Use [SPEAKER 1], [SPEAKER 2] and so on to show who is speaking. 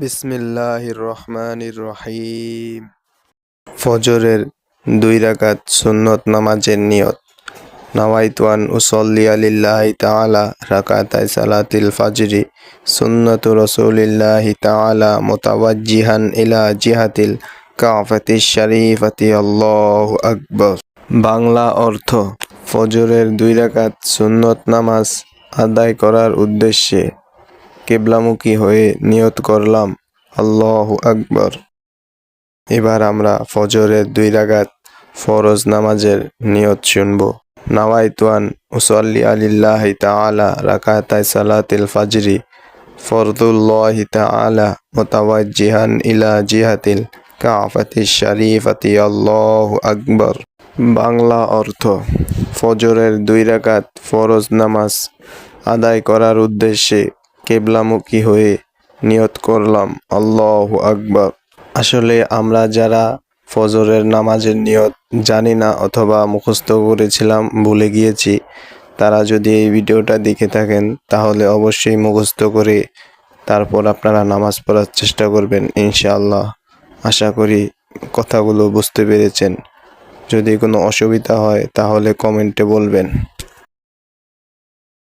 [SPEAKER 1] বিসমিল্লাহির রহমানির রহিম। ফজরের দুই রাকাত সুন্নত নামাজের নিয়ত। নাওয়াইতুয়ান উসল্লি আলিল্লাহি তাআলা রাকাতাই সালাতিল ফাজরি। সুন্নতু রসুলিল্লাহি তাআলা মুতাওয়াজ্জিহান ইলা জিহাতিল কাফাতি শরীফাতি। আল্লাহু আকবার। বাংলা অর্থ, ফজরের দুই রাকাত সুন্নত নামাজ আদায় করার উদ্দেশ্যে। কেবলামুখী হয়ে নিয়ত করলাম। আল্লাহ আকবর। এবার আমরা ফজরের দুই রাগাত ফরজ নামাজের নিয়ত শুনব। নাওয়াইতুয়ান উসল্লি আলিল্লাহি তাআলা রাকাতাই সালাতিল ফাজরি ফরদুল্লাহি তাআলা মুতাওয়াজ্জিহান ইলা জিহাতিল কাফাতি শরীফাতি। আল্লাহু আকবর। বাংলা অর্থ, ফজরের দুই রাকাত ফরজ নামাজ আদায় করার উদ্দেশ্যে কেবলামুখী হয়ে নিয়ত করলাম, আল্লাহ আকবার। আসলে আমরা যারা ফজরের নামাজের নিয়ত জানি না অথবা মুখস্থ করেছিলাম, ভুলে গিয়েছি, তারা যদি এই ভিডিওটা দেখে থাকেন, তাহলে অবশ্যই মুখস্থ করে তারপর আপনারা নামাজ পড়ার চেষ্টা করবেন, ইনশাআল্লাহ। আশা করি কথাগুলো বুঝতে পেরেছেন। যদি কোনো অসুবিধা হয়, তাহলে কমেন্টে বলবেন।